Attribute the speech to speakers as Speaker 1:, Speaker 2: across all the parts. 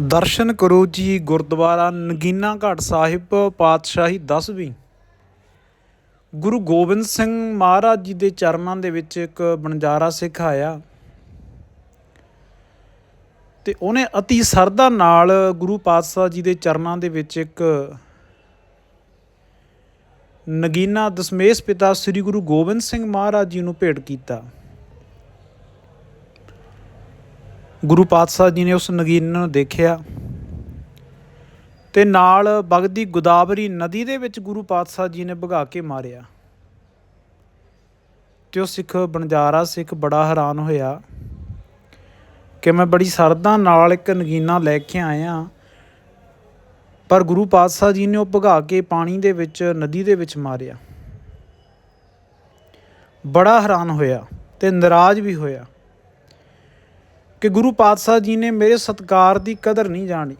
Speaker 1: ਦਰਸ਼ਨ ਕਰੋ ਜੀ ਗੁਰਦੁਆਰਾ ਨਗੀਨਾ ਘਾਟ ਸਾਹਿਬ, ਪਾਤਸ਼ਾਹੀ 10ਵੀਂ ਗੁਰੂ ਗੋਬਿੰਦ ਸਿੰਘ ਮਹਾਰਾਜ ਜੀ ਦੇ ਚਰਨਾਂ ਦੇ ਵਿੱਚ ਇੱਕ ਬਣਜਾਰਾ ਸਿੱਖ ਆਇਆ ਤੇ ਉਹਨੇ ਅਤੀ ਸਰਦਾ ਨਾਲ ਗੁਰੂ ਪਾਤਸ਼ਾਹ ਜੀ ਦੇ ਚਰਨਾਂ ਦੇ ਵਿੱਚ ਇੱਕ ਨਗੀਨਾ ਦਸ਼ਮੇਸ਼ ਪਿਤਾ ਸ੍ਰੀ ਗੁਰੂ ਗੋਬਿੰਦ ਸਿੰਘ ਮਹਾਰਾਜ ਜੀ ਨੂੰ ਭੇਟ ਕੀਤਾ। ਗੁਰੂ ਪਾਤਸ਼ਾਹ ਜੀ ਨੇ ਉਸ ਨਗੀਨ ਨੂੰ ਦੇਖਿਆ ਤੇ ਨਾਲ ਵਗਦੀ ਗੋਦਾਵਰੀ ਨਦੀ ਦੇ ਵਿੱਚ ਗੁਰੂ ਪਾਤਸ਼ਾਹ ਜੀ ਨੇ ਭਗਾ ਕੇ ਮਾਰਿਆ ਤੇ ਉਹ ਸਿੱਖ ਬਣਜਾਰਾ ਸਿੱਖ ਬੜਾ ਹੈਰਾਨ ਹੋਇਆ ਕਿ ਮੈਂ ਬੜੀ ਸਰਦਾ ਨਾਲ ਇੱਕ ਨਗੀਨਾ ਲੈ ਕੇ ਆਇਆ ਪਰ ਗੁਰੂ ਪਾਤਸ਼ਾਹ ਜੀ ਨੇ ਉਹ ਭਗਾ ਕੇ ਪਾਣੀ ਦੇ ਵਿੱਚ, ਨਦੀ ਦੇ ਵਿੱਚ ਮਾਰਿਆ। ਬੜਾ ਹੈਰਾਨ ਹੋਇਆ ਤੇ ਨਾਰਾਜ਼ ਵੀ ਹੋਇਆ। ਕਿ ਗੁਰੂ ਪਾਤਸ਼ਾਹ ਜੀ ਨੇ ਮੇਰੇ ਸਤਕਾਰ ਦੀ ਕਦਰ ਨਹੀਂ ਜਾਣੀ।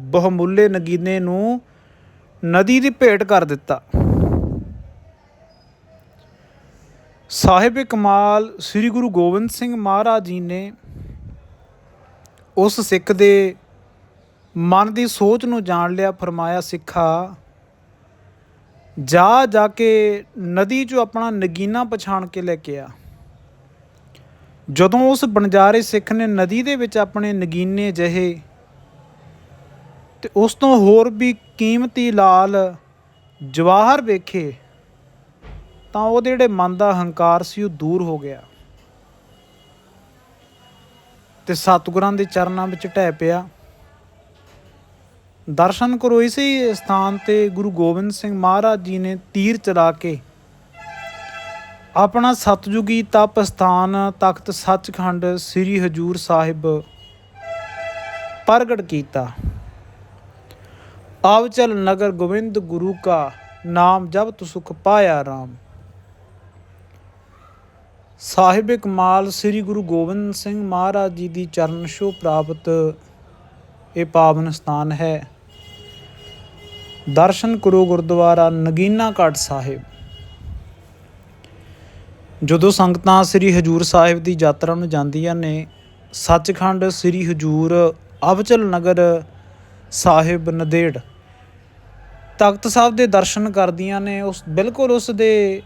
Speaker 1: ਬਹੁਮੁੱਲੇ ਨਗੀਨੇ ਨੂੰ ਨਦੀ ਦੀ ਭੇਟ ਕਰ ਦਿੱਤਾ। ਸਾਹਿਬ ਕਮਾਲ ਸ੍ਰੀ ਗੁਰੂ ਗੋਬਿੰਦ ਸਿੰਘ ਮਹਾਰਾਜ ਜੀ ਨੇ ਉਸ ਸਿੱਖ ਦੇ ਮਨ ਦੀ ਸੋਚ ਨੂੰ ਜਾਣ ਲਿਆ, ਫਰਮਾਇਆ, ਸਿੱਖਾ, ਜਾ ਜਾ ਕੇ ਨਦੀ 'ਚੋਂ ਆਪਣਾ ਨਗੀਨਾ ਪਛਾਣ ਕੇ ਲੈ ਕੇ ਆ। ਜਦੋਂ ਉਸ ਬਣਜਾਰੇ ਸਿੱਖ ਨੇ ਨਦੀ ਦੇ ਵਿੱਚ ਆਪਣੇ ਨਗੀਨੇ ਜਹੇ ਤੇ ਉਸ ਤੋਂ ਹੋਰ ਵੀ ਕੀਮਤੀ ਲਾਲ ਜਵਾਹਰ ਵੇਖੇ, ਤਾਂ ਉਹਦੇ ਜਿਹੜੇ ਮਨ ਦਾ ਹੰਕਾਰ ਸੀ ਉਹ ਦੂਰ ਹੋ ਗਿਆ। ਤੇ ਸਤਿਗੁਰਾਂ ਦੇ ਚਰਨਾਂ ਵਿੱਚ ਢਹਿ ਪਿਆ। ਦਰਸ਼ਨ ਕਰੋ ਇਸੇ ਸਥਾਨ ਤੇ ਗੁਰੂ ਗੋਬਿੰਦ ਸਿੰਘ ਮਹਾਰਾਜ ਜੀ ਨੇ ਤੀਰ ਚਲਾ ਕੇ। ਆਪਣਾ ਸਤਜੁਗੀ ਤਪ ਸਥਾਨ ਤਖਤ ਸੱਚਖੰਡ ਸ੍ਰੀ ਹਜੂਰ ਸਾਹਿਬ ਪ੍ਰਗਟ ਕੀਤਾ। ਆਵਚਲ ਨਗਰ ਗੋਬਿੰਦ ਗੁਰੂ ਕਾ ਨਾਮ ਜਬ ਤੁ ਸੁਖ ਪਾਇਆ RAM ਸਾਹਿਬ ਕਮਾਲ ਸ੍ਰੀ ਗੁਰੂ ਗੋਬਿੰਦ ਸਿੰਘ ਮਹਾਰਾਜ ਜੀ ਦੀ ਚਰਨ ਛੋਹ ਪ੍ਰਾਪਤ ਇਹ ਪਾਵਨ ਸਥਾਨ ਹੈ। ਦਰਸ਼ਨ ਕਰੋ ਗੁਰਦੁਆਰਾ ਨਗੀਨਾ ਘਾਟ ਸਾਹਿਬ। ਜਦੋਂ ਸੰਗਤਾਂ ਸ੍ਰੀ ਹਜੂਰ ਸਾਹਿਬ ਦੀ ਯਾਤਰਾ ਨੂੰ ਜਾਂਦੀਆਂ ਨੇ, ਸੱਚਖੰਡ ਸ੍ਰੀ ਹਜੂਰ ਅਵਚਲ ਨਗਰ ਸਾਹਿਬ ਨਦੇੜ। ਤਖਤ ਸਾਹਿਬ ਦੇ ਦਰਸ਼ਨ ਕਰਦੀਆਂ ਨੇ, ਉਸ ਬਿਲਕੁਲ ਉਸ ਦੇ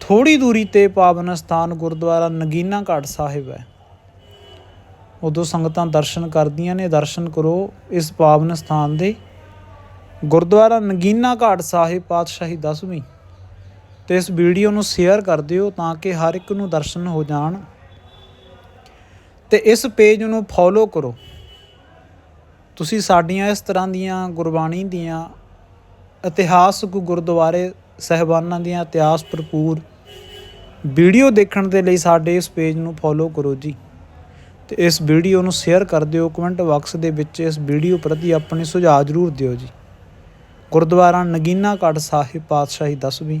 Speaker 1: ਥੋੜੀ ਦੂਰੀ ਤੇ ਪਾਵਨ ਸਥਾਨ ਗੁਰਦੁਆਰਾ ਨਗੀਨਾ ਘਾਟ ਸਾਹਿਬ ਹੈ। ਉਦੋਂ ਸੰਗਤਾਂ ਦਰਸ਼ਨ ਕਰਦੀਆਂ ਨੇ, ਦਰਸ਼ਨ ਕਰੋ ਇਸ ਪਾਵਨ ਸਥਾਨ ਦੇ। ਗੁਰਦੁਆਰਾ ਨਗੀਨਾ ਘਾਟ ਸਾਹਿਬ ਪਾਤਸ਼ਾਹੀ 10ਵੀਂ ਤੇ ਇਸ ਵੀਡੀਓ ਨੂੰ ਸ਼ੇਅਰ ਕਰ ਦਿਓ ਤਾਂ ਕਿ ਹਰ ਇੱਕ ਨੂੰ ਦਰਸ਼ਨ ਹੋ ਜਾਣ। ਤੇ ਇਸ ਪੇਜ ਨੂੰ ਫੋਲੋ ਕਰੋ। ਤੁਸੀਂ ਸਾਡੀਆਂ ਇਸ ਤਰ੍ਹਾਂ ਦੀਆਂ ਗੁਰਬਾਣੀ ਦੀਆਂ ਇਤਿਹਾਸਕ ਗੁਰਦੁਆਰੇ ਸਹਿਬਾਨਾਂ ਦੀਆਂ ਇਤਿਹਾਸ ਭਰਪੂਰ ਵੀਡੀਓ ਦੇਖਣ ਦੇ ਲਈ ਸਾਡੇ ਇਸ ਪੇਜ ਨੂੰ ਫੋਲੋ ਕਰੋ ਜੀ। ਤੇ ਇਸ ਵੀਡੀਓ ਨੂੰ ਸ਼ੇਅਰ ਕਰ ਦਿਓ ਕਮੈਂਟ ਬਾਕਸ ਦੇ ਵਿੱਚ ਇਸ ਵੀਡੀਓ ਪ੍ਰਤੀ ਆਪਣੇ ਸੁਝਾਅ ਜ਼ਰੂਰ ਦਿਓ ਜੀ। ਗੁਰਦੁਆਰਾ ਨਗੀਨਾ ਘਾਟ ਸਾਹਿਬ ਪਾਤਸ਼ਾਹੀ 10ਵੀਂ